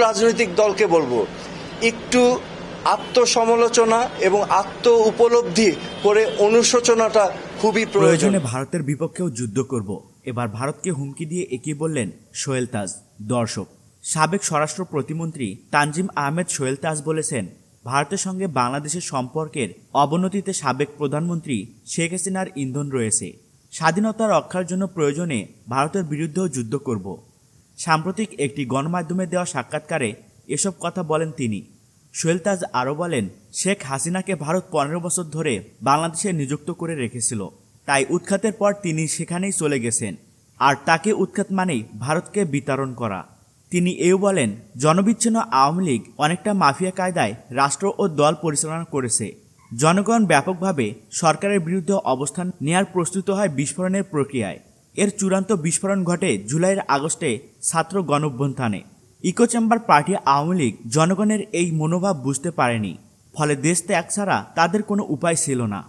রাজনৈতিক দলকে বলব? একটু আত্মসমালোচনা এবং আত্ম উপলব্ধি করে অনুশোচনাটা খুবই প্রয়োজনে। ভারতের বিপক্ষেও যুদ্ধ করব। এবার ভারতকে হুমকি দিয়ে এগিয়ে বললেন সোহেল তাজ, দর্শক। সাবেক স্বরাষ্ট্র প্রতিমন্ত্রী তানজিম আহমেদ সোহেল তাজ বলেছেন, ভারতের সঙ্গে বাংলাদেশের সম্পর্কের অবনতিতে সাবেক প্রধানমন্ত্রী শেখ হাসিনার ইন্ধন রয়েছে। স্বাধীনতা রক্ষার জন্য প্রয়োজনে ভারতের বিরুদ্ধেও যুদ্ধ করব। সাম্প্রতিক একটি গণমাধ্যমে দেওয়া সাক্ষাৎকারে এসব কথা বলেন তিনি। সোহেল আরও বলেন, শেখ হাসিনাকে ভারত পনেরো বছর ধরে বাংলাদেশে নিযুক্ত করে রেখেছিল। তাই উৎখাতের পর তিনি সেখানেই চলে গেছেন। আর তাকে উৎখাত মানেই ভারতকে বিতরণ করা। তিনি এও বলেন, জনবিচ্ছিন্ন আওয়ামী লীগ অনেকটা মাফিয়া কায়দায় রাষ্ট্র ও দল পরিচালনা করেছে। জনগণ ব্যাপকভাবে সরকারের বিরুদ্ধে অবস্থান নেয়ার প্রস্তুত হয় বিস্ফোরণের প্রক্রিয়ায়। এর চূড়ান্ত বিস্ফোরণ ঘটে জুলাইয়ের আগস্টে ছাত্র গণঅভ্যুত্থানে। Echo chamber party Awami League জনগণের এই মনোভাব বুঝতে পারেনি, ফলে দেশ ত্যাগ ছাড়া তাদের কোনো উপায় ছিল না।